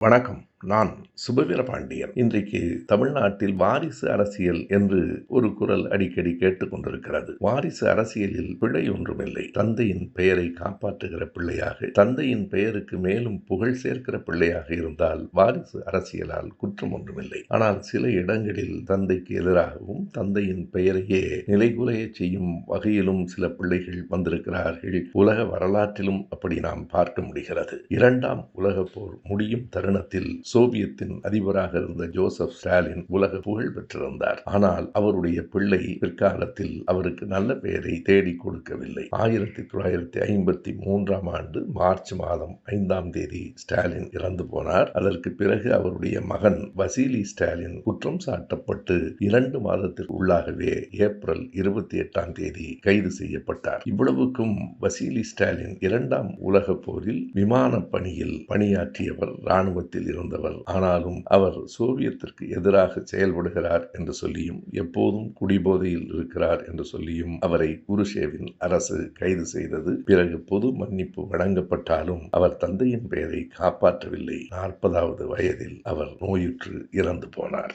வணக்கம். நான் சுபவீர பாண்டியன் இன்றைக்கு தமிழ்நாட்டில் வாரிசு அரசியல் என்று ஒரு குரல் அடிக்கடி கேட்டுக்கொண்டிருக்கிறது வாரிசு அரசியலில் பிழை ஒன்றுமில்லை. தந்தையின் பெயரை காப்பாற்றுகிற பிள்ளையாக தந்தையின் பெயருக்கு மேலும் புகழ் சேர்க்கிற பிள்ளையாக இருந்தால் வாரிசு அரசியலால் குற்றம் ஒன்றுமில்லை. ஆனால் சில இடங்களில் தந்தைக்கு எதிராகவும் தந்தையின் பெயரையே நிலைகுலைய செய்யும் வகையிலும் சில பிள்ளைகள் வந்திருக்கிறார்கள். உலக வரலாற்றிலும் அப்படி நாம் பார்க்க முடிகிறது. இரண்டாம் உலக போர் முடியும் தருணத்தில் சோவியத்தின் அதிபராக இருந்த ஜோசப் ஸ்டாலின் உலக புகழ் பெற்றிருந்தார். ஆனால் அவருடைய பிள்ளை பிற்காலத்தில் அவருக்கு நல்ல பெயரை தேடி கொடுக்கவில்லை. ஆயிரத்தி தொள்ளாயிரத்தி ஐம்பத்தி மூன்றாம் ஆண்டு மார்ச் மாதம் ஐந்தாம் தேதி ஸ்டாலின் இறந்து போனார். அதற்கு பிறகு அவருடைய மகன் வசீலி ஸ்டாலின் குற்றம் சாட்டப்பட்டு இரண்டு மாதத்திற்கு உள்ளாகவே ஏப்ரல் இருபத்தி எட்டாம் தேதி கைது செய்யப்பட்டார். இவ்வளவுக்கும் வசீலி ஸ்டாலின் இரண்டாம் உலக போரில் விமான பணியில் பணியாற்றியவர் இராணுவத்தில் சேர்ந்தவர் ஆனாலும் அவர் சோவியத்திற்கு எதிராக செயல்படுகிறார் என்று சொல்லியும் எப்போதும் குடிபோதையில் இருக்கிறார் என்று சொல்லியும் அவரை குருஷேவின் அரசு கைது செய்தது. பிறகு பொது மன்னிப்பு வழங்கப்பட்டாலும் அவர் தந்தையின் பெயரை காப்பாற்றவில்லை. நாற்பதாவது வயதில் அவர் நோயுற்று இறந்து போனார்.